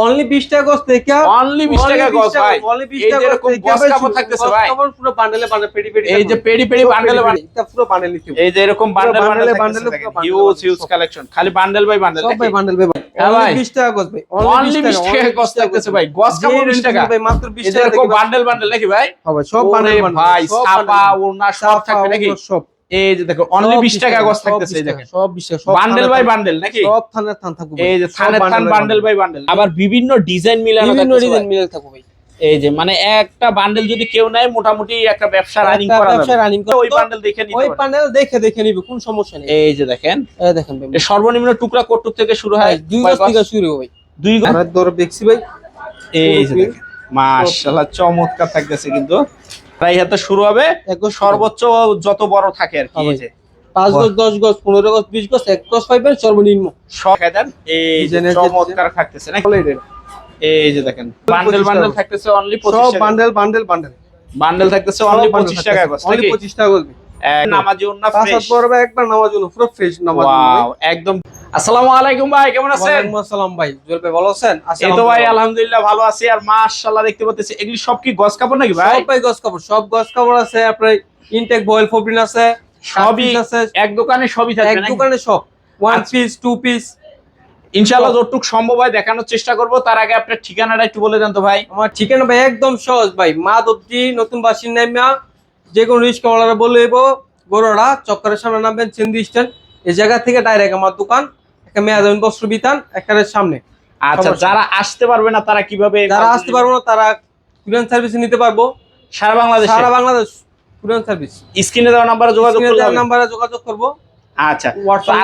Only 20 টাকা থেকে only 20 টাকা গজ ভাই। অনলি 20 টাকা এরকম গজ কাপড় থাকতেছে ভাই। পুরো বান্ডেলে বান্ডেল পেডি পেডি এই যে পেডি পেডি বান্ডেলে এটা পুরো বান্ডেল নিতে এই যে এরকম bundle bundle huge huge collection খালি বান্ডেল বাই বান্ডেল সব ভাই বান্ডেল ভাই হ্যাঁ অনলি 20 টাকা গজ ভাই অনলি 20 টাকা গজ থাকতেছে ভাই। গজ কাপড় 20 টাকা? ভাই মাত্র 20 টাকা এরকম বান্ডেল বান্ডেল নাকি ভাই? হবে সব বান্ডেল ভাই সাপা ওড়না সব থাকবে নাকি? সব। এই যে দেখো অনলি 20 টাকা গজ থাকতেছে এই দেখেন। সব 20 টাকা বান্ডেল বাই বান্ডেল নাকি? সব থানের থান থাকবে এই যে থানের থান বান্ডেল বাই বান্ডেল আবার বিভিন্ন ডিজাইন মিলানো বিভিন্ন ডিজাইন ভাই। মিলে থাকবে ভাই। এই যে মানে একটা বান্ডেল যদি কেউ নেয় মোটামুটি একটা ব্যবসা রানিং করা ব্যবসা যাবে running তো ওই বান্ডেল দেখে নিতে ওই প্যানেল দেখে দেখে নিবে কোন সমস্যা নেই। এই যে দেখেন এই দেখেন ভাই। সর্বনিম্ন টুকরা কটুক থেকে শুরু হয় দুই গজ? থেকে শুরু ভাই। দুই গজ আমরা দর দেখছি ভাই। এই যে দেখেন মাশাআল্লাহ চমৎকার থাকতেছে কিন্তু। প্রায় হাতে শুরু হবে। সর্বোচ্চ যত বড় থাকে আর কি এই যে। পাঁচ গজ দশ গজ পনেরো গজ বিশ গজ এক গজ পাইবেন সর্বনিম্ন। দেন। এই যে চমৎকার থাকতেছে না এই যে দেখেন বান্ডেল বান্ডেল থাকতেছে অনলি সব বান্ডেল বান্ডেল বান্ডেল বান্ডেল থাকতেছে অনলি 25 টাকা গজ অনলি 25 টাকা গজ। নামাজি পাঁচ ফ্রেশ একবার নামাজ জন্য পুরো ফ্রেশ নামাজ একদম আসসালামু আলাইকুম ভাই কেমন আছেন? আসসালাম ভাই। জুয়েল ভাই ভালো আছেন? এই তো ভাই আলহামদুলিল্লাহ। ভালো আছি আর মাশাআল্লাহ দেখতে পাচ্ছি এগুলি সব কি কাপড় নাকি ভাই? সব ভাই কাপড় সব কাপড় আছে আপনার ইনটেক বয়েল ফোবিন আছে সবই আছে। এক দোকানে সবই এক দোকানে সব। ওয়ান। পিস টু পিস ইনশাআল্লাহ যতটুকু সম্ভব হয় দেখানোর চেষ্টা করব তার আগে আপনার ঠিকানাটা একটু বলে দেন তো ভাই। আমার ঠিকানা ভাই একদম সহজ ভাই মা দত্তি নতুন বাসিন্দা নামিয়া যে কোনো রিস্ক বলে দেব চক্করের সামনে নামবেন চেন্দি স্ট্যান্ড এই জায়গা থেকে ডাইরেক্ট আমার দোকান। একটা মেয়াদামিন বস্ত্র বিতান একেবারে সামনে। আচ্ছা যারা আসতে পারবে না তারা কীভাবে যারা আসতে পারব না তারা কুরিয়ান সার্ভিস নিতে পারব। সারা বাংলাদেশে? সারা বাংলাদেশ কুরিয়ান সার্ভিস। স্ক্রিনে দেওয়া নাম্বারে যোগাযোগ করলে। নাম্বারে যোগাযোগ করব। আচ্ছা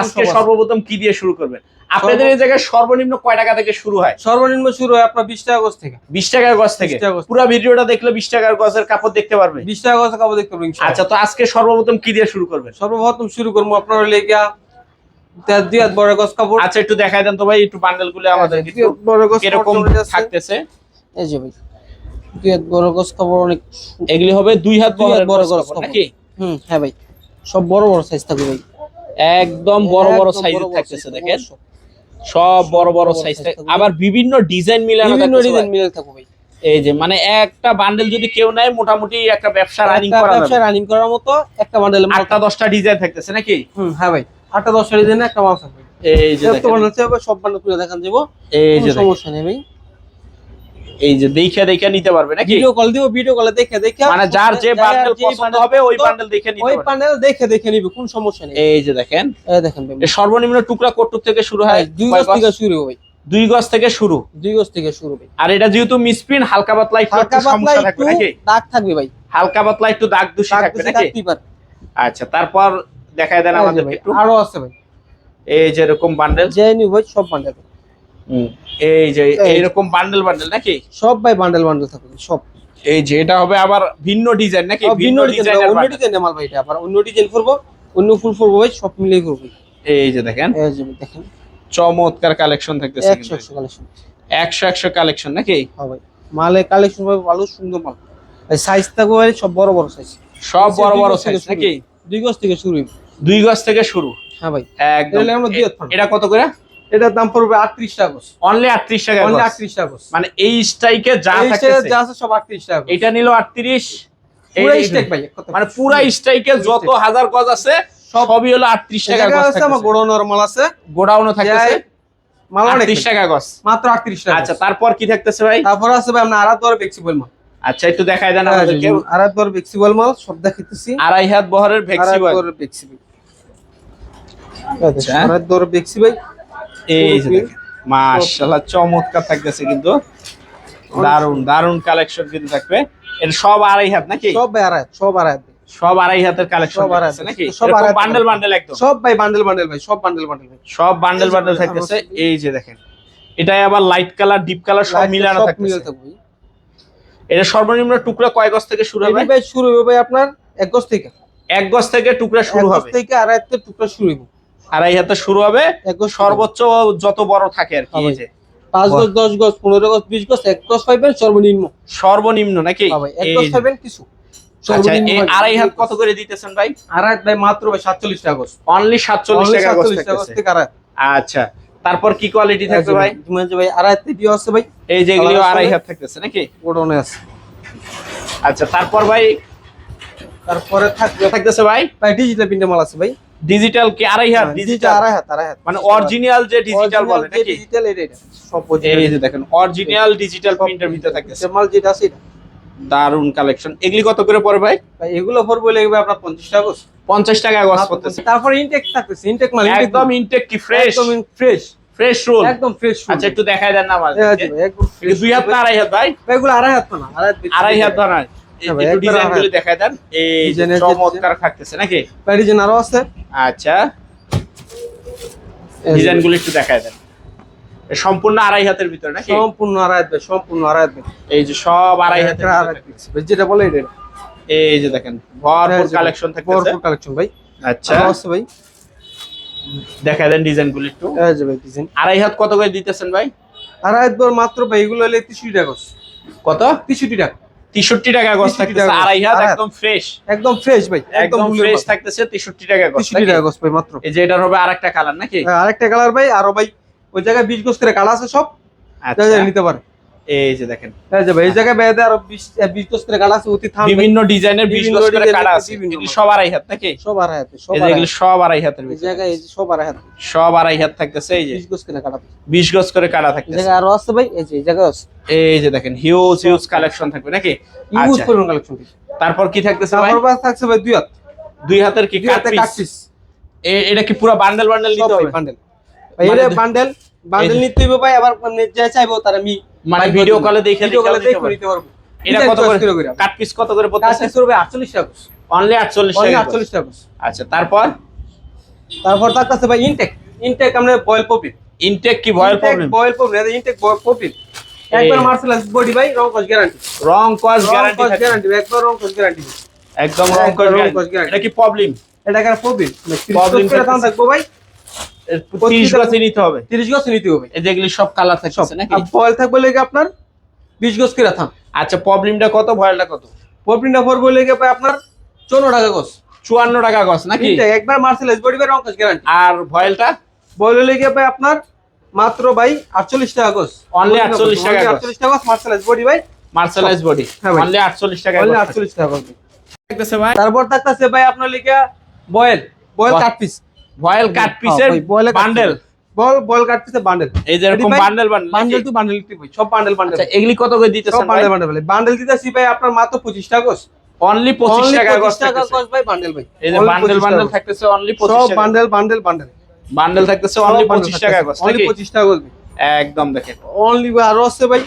আজকে সর্বপ্রথম কি দিয়ে শুরু করবেন? আপনাদের এই জায়গায় সর্বনিম্ন কয় টাকা থেকে শুরু হয়? সর্বনিম্ন শুরু হয় আপনার বিশ টাকা গজ থেকে। বিশ টাকার গজ থেকে? 20 টাকা গজ। পুরো ভিডিওটা দেখলে বিশ টাকার গজের কাপড় দেখতে পারবে? বিশ টাকা গজ কাপড় দেখতে পারবেন আচ্ছা তো আজকে সর্বপ্রথম কি দিয়ে শুরু করবেন? সর্বপ্রথম শুরু করব আপনার লেগিয়া দুই হাত বড় কাপড়। আচ্ছা একটু দেখাই দেন তো ভাই একটু বান্ডেলগুলো আমাদের বড় এরকম। থাকতেছে। এই যে ভাই দুই হাত বড় কাপড় অনেক এগুলি হবে দুই হাত বড় কাপড়। নাকি? হুম হ্যাঁ ভাই সব বড় বড় সাইজ থাকবে ভাই। একদম বড় বড় বড় থাকতেছে দেখেন? সব। বড় বড় সাইজ আবার বিভিন্ন ডিজাইন মিলানো বিভিন্ন ডিজাইন ভাই। মিলে থাকবে ভাই। এই যে মানে একটা বান্ডেল যদি কেউ নেয় মোটামুটি একটা ব্যবসা রানিং করা ব্যবসা রানিং করার মতো একটা বান্ডেল আটটা দশটা ডিজাইন থাকতেছে নাকি? হুম হ্যাঁ ভাই। আটটা দশটা ডিজাইন একটা মাল থাকবে। এই যে যত দেখেন, সব বান্ডেল খুলে দেখান যাব। এই যে সমস্যা নেই ভাই। এই যে দেখে দেখে নিতে পারবে নাকি? ভিডিও কল দিব ভিডিও কলে দেখে দেখে মানে যার যে বান্ডেল পছন্দ হবে ওই বান্ডেল দেখে নিতে ওই পারবে। দেখে দেখে নিবে কোন সমস্যা নেই। এই যে দেখেন। এই দেখেন সর্বনিম্ন টুকরা কটুক থেকে শুরু হয়। দুই গজ থেকে শুরু ভাই দুই গজ থেকে শুরু। দুই গজ থেকে শুরু আর এটা যেহেতু মিসপ্রিন্ট হালকা পাতলা একটু হালকা সমস্যা থাকবে নাকি? দাগ থাকবে ভাই। হালকা পাতলা একটু দাগ দুষি দাগ থাকবে নাকি? আচ্ছা তারপর দেখায় দেন আমাদের একটু। আরও আছে ভাই। এই যে এরকম বান্ডেল যে নিব ভাই সব বান্ডেল এই যে এই। এইরকম বান্ডেল বান্ডেল নাকি? সব ভাই বান্ডেল বান্ডেল থাকবে সব। এই যে এটা হবে আবার ভিন্ন ডিজাইন নাকি? ভিন্ন ডিজাইন অন্য। ডিজাইনের মাল ভাই এটা আবার অন্য ডিজাইন করব অন্য ফুল করব ভাই সব মিলিয়ে করব এই যে দেখেন। এই যে দেখেন। চমৎকার কালেকশন থাকতেছে একশো একশো কালেকশন একশো একশো কালেকশন নাকি? হ্যাঁ ভাই মালে কালেকশন ভাই ভালো সুন্দর মাল। সাইজ থাকবে ভাই সব বড় বড় সাইজ সব বড় বড় সাইজ। নাকি? দুই গজ থেকে শুরু দুই গজ থেকে শুরু। হ্যাঁ ভাই। একদম। আমরা। এটা কত করে? এটার দাম পড়বে আটত্রিশ টাকা অনলি আটত্রিশ টাকা অনলি আটত্রিশ টাকা মানে এই স্ট্রাইকে যা যা আছে সব আটত্রিশ টাকা এটা নিল আটত্রিশ। পুরো স্টেক ভাই মানে পুরা স্ট্রাইকে যত হাজার গজ আছে সবই হলো আটত্রিশ টাকা আছে আমার নরমাল আছে। গোডাউনও থাকতেছে। মাল আটত্রিশ টাকা গজ। মাত্র আটত্রিশ টাকা আচ্ছা তারপর কি থাকতেছে ভাই? তারপর আছে ভাই আপনার আড়াত ফ্লেক্সিবল মাল। আচ্ছা একটু দেখাই দেন হ্যাঁ, আমাদেরকে। আড়াত দর ফ্লেক্সিবল মাল সব দেখাইতেছি। আড়াই হাত বহরের ভেক্সিবল আচ্ছা। আড়াত দর এই যে দেখেন। মাশাআল্লাহ চমৎকার থাকতেছে কিন্তু। দারুণ দারুণ কালেকশন কিন্তু থাকবে। এটা সব আড়াই হাত নাকি? সব ভাই সব আড়াত সব আড়াই হাতের কালেকশন সব আড়াই নাকি? সব বান্ডেল বান্ডেল একদম। সব ভাই বান্ডেল বান্ডেল ভাই সব বান্ডেল বান্ডেল ভাই। সব বান্ডেল বান্ডেল থাকতেছে। এই যে দেখেন। এটাই আবার লাইট কালার ডিপ কালার সব মিলানো থাকতেছে। এটা সর্বনিম্ন টুকরা কয় গজ থেকে শুরু হবে? ভাই শুরু হবে ভাই আপনার এক গজ থেকে। এক গজ থেকে টুকরা শুরু হবে। থেকে আড়াই টুকরা শুরু হবে আড়াই হাতে শুরু হবে। সর্বোচ্চ যত বড় থাকে আর কি যে। পাঁচ গজ দশ গজ পনেরো গজ বিশ গজ এক গজ পাইবেন সর্বনিম্ন। সর্বনিম্ন নাকি? হ্যাঁ এক গজ পাইবেন কিছু। আচ্ছা আড়াই হাত কত করে দিতেছেন ভাই? আড়াই হাত ভাই মাত্র ভাই সাতচল্লিশ টাকা গজ। অনলি সাতচল্লিশ Only টাকা গজ 47 টাকা গজ থাকতেছে। থেকে আড়াই। আচ্ছা তারপর কি কোয়ালিটি থাকবে ভাই? ভাই আড়াই আছে ভাই। এই আড়াই হাত থাকতেছে নাকি? আছে। আচ্ছা তারপর ভাই? তারপরে থাকবে থাকতেছে ভাই? ভাই ডিজিটাল প্রিন্টের মাল আছে ভাই। ডিজিটাল কি? আড়াই হাত ডিজিটাল ডিজিটাল আড়াই হাত আড়াই হাত। মানে অরিজিনাল যে ডিজিটাল বলে নাকি? ডিজিটাল এটা এটা সব এই যে দেখেন অরিজিনাল ডিজিটাল প্রিন্টের ভিতরে যে মাল যেটা আছে দারুণ কালেকশন এগুলি কত করে পড়ে ভাই? এগুলো বলে লাগবে আপনার 50 টাকা করে। পঞ্চাশ টাকা গজ করতেছে তারপরে ইনটেক থাকতেছে ইনটেক মাল একদম। ইনটেক কি? ফ্রেশ একদম ফ্রেশ ফ্রেশ রোল একদম ফ্রেশ আচ্ছা একটু দেখাই দেন না আমাদের একদম দুই হাত না আড়াই হাত ভাই? এগুলো আড়াই হাত না আড়াই হাত বেশি। ধরা হ্যাঁ একটু ডিজাইনগুলো। দেখাই দেন। এই যে চমৎকার থাকতেছে নাকি? ডিজাইন আরও আছে। আচ্ছা। ডিজাইনগুলো একটু দেখাই দেন। সম্পূর্ণ আড়াই হাতের ভিতরে নাকি? সম্পূর্ণ আড়াই হাত সম্পূর্ণ আড়াই হাত। এই যে সব আড়াই ভিতরে। যেটা বলে এটা। এই যে দেখেন ভরপুর কালেকশন থাকতেছে। ভরপুর কালেকশন ভাই। আচ্ছা। আছে ভাই। দেখাই দেন ডিজাইনগুলো একটু। এই যে ভাই ডিজাইন আড়াই হাত কত করে দিতেছেন ভাই? আড়াই হাত মাত্র ভাই এগুলো হলে 63 টাকা কত? 63 টাকা। তেষট্টি টাকা গজ 63 থাকতেছে আড়াই হাত একদম ফ্রেশ একদম ফ্রেশ ভাই একদম ফ্রেশ থাকতেছে তেষট্টি টাকা গজ 63 টাকা গজ ভাই মাত্র। এই যে এটার হবে আরেকটা কালার নাকি? হ্যাঁ, আরেকটা কালার ভাই আরও ভাই ওই জায়গায় 20 গজ করে কালার আছে সব। আচ্ছা। নিতে পারে। এই যে দেখেন। এই যে ভাই এই জায়গায় বেঁধে আরও 20 20 গজ করে কালার আছে অতি থাম বিভিন্ন ডিজাইনের গজ করে কাটা আছে। এগুলি সব আড়াই হাত নাকি? সব আড়াই হাত সব আড়াই এগুলি সব আড়াই হাতের এই জায়গায় এই যে সব আড়াই হাত। সব আড়াই হাত থাকতেছে এই যে। 20 গজ করে কাটা বিশ গজ করে কাটা এই থাকতেছে। আরও আছে ভাই এই যে এই জায়গায় আছে। এই যে দেখেন হিউজ হিউজ কালেকশন থাকবে নাকি? আচ্ছা। কালেকশন তারপর কি থাকতেছে ভাই? তারপর ভাই থাকছে ভাই দুই হাত। দুই হাতের কি কাট পিস এটা কি পুরো বান্ডেল বান্ডেল নিতে হবে? বান্ডেল এটা দু- বান্ডেল বান্ডেল নিতে হবে ভাই আবার মানে যে চাইব তার আমি মানে ভিডিও কলে দেখে ভিডিও কলে দেখে। নিতে পারব। এটা কত করে? কাট পিস কত করে কাট পড়তেছে পিস করবে 48 টাকা অনলি 48 টাকা 48 টাকা আচ্ছা তারপর? তারপর থাকতেছে ভাই ইনটেক ইনটেক আমরা বয়েল পপি ইনটেক কি ভয়েল প্রবলেম বয়েল পপি এটা ইনটেক বয়েল পপি একবার মার্সেলাস বডি ভাই রং কস গ্যারান্টি রং কস গ্যারান্টি গ্যারান্টি একবার রং কস গ্যারান্টি একদম রং কস গ্যারান্টি এটা কি প্রবলেম এটা কেন পপি 30 করে দাম থাকব ভাই। 30 গজ নিতে হবে। 30 গজ নিতে হবে। এই যেগুলি সব কালার থাকছে নাকি? আর থাকবে লেগে আপনার 20 গজ করে থাম। আচ্ছা প্রবলেমটা কত ভয়েলটা কত? পপিনটা পড়বে লেগে ভাই আপনার 54 টাকা গজ। 54 টাকা গজ নাকি? একবার মার্সেলাস বডি রং কস গ্যারান্টি আর ভয়েলটা বয়েল লেগে ভাই আপনার মাত্র ভাই 48 টাকা গজ। Only 48 টাকা গজ। 48 টাকা গজ মার্সেলাস বডি ভাই। মার্শালাইজ বডি হ্যাঁ ভাই। অনলি 48 টাকা অনলি গজ। 48 টাকা গজ। থাকতেছে ভাই। তারপর থাকতেছে ভাই আপনার লিখে voile voile. Cut piece voile cut পিসের বান্ডেল। বল বল কাট পিসের বান্ডেল। এই যে এরকম bundle bundle bundle to bundle ভাই সব বান্ডেল বান্ডেল। আচ্ছা এগুলি কত করে দিতেছেন বান্ডেল বান্ডেল বান্ডেল। দিতেছি ভাই আপনার মাত্র 25 টাকা গজ। অনলি 25 টাকা 25 টাকা গজ ভাই বান্ডেল ভাই। এই যে বান্ডেল বান্ডেল থাকতেছে অনলি 25 টাকা। Bundle bundle bundle. বান্ডেল থাকতেছে অনলি 25 টাকা গজ অনলি 25 টাকা গজ একদম দেখেন। অনলি ভাই আরও আছে ভাই।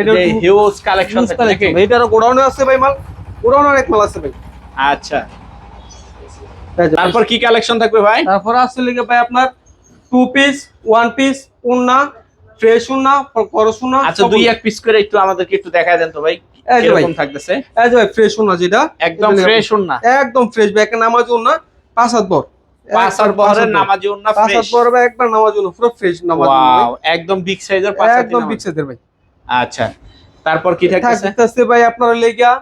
এটা হিউজ কালেকশন থাকে এটারও গোডাউনে আছে ভাই মাল। গোডাউনে অনেক মাল আছে ভাই। আচ্ছা। তারপর কি কালেকশন থাকবে ভাই? তারপর আছে লিখে ভাই আপনার টু পিস ওয়ান পিস উন্না ফ্রেশ উন্না করস উন্না আচ্ছা দুই এক পিস করে একটু আমাদেরকে একটু দেখায় দেন তো ভাই। কীরকম থাকতেছে? এই যে ভাই ফ্রেশ উন্না যেটা। একদম ফ্রেশ না একদম ফ্রেশ ব্যাক নামাজ উন্না পাঁচ হাত উন্না। ভাই আচ্ছা তারপর কি থাকতেছে? ভাই আপনার লেগিয়া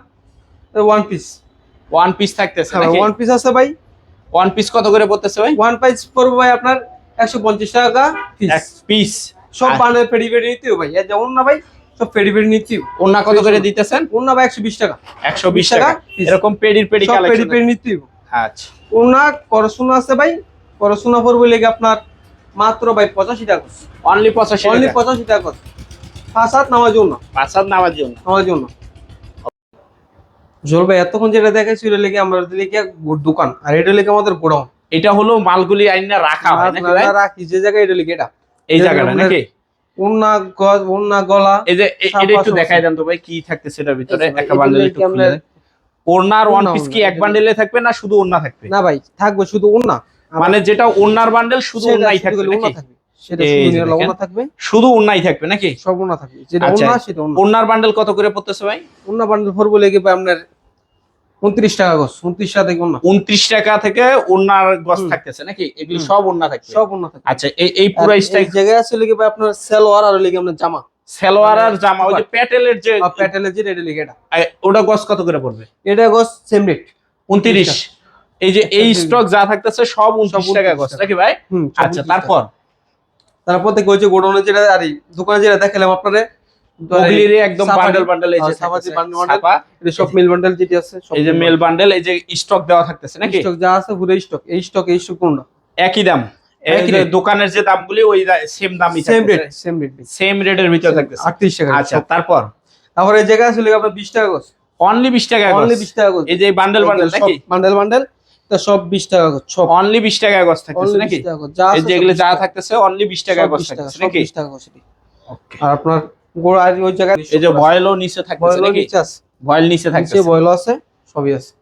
ওয়ান পিস ওয়ান পিস থাকতেছে ওয়ান পিস আছে ভাই। ওয়ান পিস কত করে পড়তেছে ভাই? ওয়ান পিস পড়বে ভাই আপনার একশো পঞ্চাশ টাকা এক পিস সব বান্ডেল পেডি পেডি নিতে হবে ভাই। যেমন না ভাই সব পেডি পেডি হবে। ওন্না কত করে দিতেছেন? অন্য ভাই একশো বিশ টাকা। একশো বিশ টাকা। এরকম পেডির পেডি সব পেডি পেডি নিতে হবে। আচ্ছা। ওনা করসুনা আছে ভাই। করসুনা পড়বে লেগে আপনার মাত্র ভাই পঁচাশি টাকা। অনলি পঁচাশি অনলি পঁচাশি টাকা। পাঁচ হাত নামাজ না পাঁচ হাত নামাজি উন্না নামাজ না জোর ভাই এতক্ষণ যেটা দেখাচ্ছি ওটা লেগে আমরা লেগে দোকান। আর এটা লেগে আমাদের গোডাউন এটা হলো মালগুলি আইনা রাখা হয় নাকি ভাই? রাখি যে জায়গায় এটা লেগে এটা। এই জায়গাটা নাকি? উন্না গজ উন্না গলা এই যে এটা একটু দেখাই দেন তো ভাই কি থাকতেছে এটার ভিতরে? এই যে ভাই, একটা বান্ডেল একটু খুলে ওয়ান পিস কি এক বান্ডেলে থাকবে না শুধু থাকবে? না ভাই থাকবে শুধু মানে যেটা বান্ডেল শুধু থাকবে থাকবে। শুধু থাকবে। নাকি? সব থাকবে। যেটা আচ্ছা। সেটা বান্ডেল কত করে পড়তেছে ভাই? উন্না বান্ডেল ভরবো লেগে ভাই আপনার উনত্রিশ টাকা গছ উনত্রিশ টাকা থেকে উন্না উনত্রিশ টাকা থেকে ওড়নার গছ থাকতেছে নাকি? এগুলি সব ওড়না থাকবে? সব উন্না থাকবে। আচ্ছা এই এই পুরো স্টাইল জায়গায় আছে লেগে ভাই আপনার সেলোয়ার আর লেগে আপনার জামা। সালোয়ার আর জামা ওই যে প্যাটেলের যে প্যাটেলের যে এটা লেগে এটা। ওটা গছ কত করে পড়বে? এটা গছ সেম রেট উনত্রিশ। এই যে এই স্টক যা থাকতেছে সব উনত্রিশ টাকা গছ নাকি ভাই? আচ্ছা তারপর? তারা প্রত্যেক ওই যে গোডাউনে যেটা আর দোকানে যেটা দেখালাম আপনারে হুগলির একদম বান্ডেল বান্ডেল এই যে হ্যাঁ, সাফারি থাকতেছে। bundle bundle। ছাপা, এটা সব মিল বান্ডেল যেটি আছে এই যে মেল বান্ডেল এই যে স্টক দেওয়া থাকতেছে নাকি? স্টক যা আছে পুরো স্টক এই স্টক এই স্টক কোনটা একই দাম। দোকানের যে দামগুলি ওই সেম দামই same rate same rate same রেটের ভিতরে থাকতেছে। 38 টাকা আচ্ছা তারপর? তারপরে এই জায়গা ছিল আপনার 20 টাকা অনলি 20 টাকা অনলি গজ 20 টাকা এই যে বান্ডেল বান্ডেল নাকি? বান্ডেল বান্ডেল তো সব 20 টাকা সব। অনলি 20 টাকা গজ থাকতেছে নাকি? 20 টাকা করে যা এই যেগুলো যা থাকতেছে অনলি 20 টাকা সব গজ 20 টাকা, থাকতেছে নাকি? 20 টাকা আর আপনার গোড়া আর ওই জায়গায় এই যে ভয়েলও নিচে থাকতেছে বয়ল নাকি? নিচে আছে। ভয়েল নিচে থাকতেছে। বয়ল আছে সবই আছে।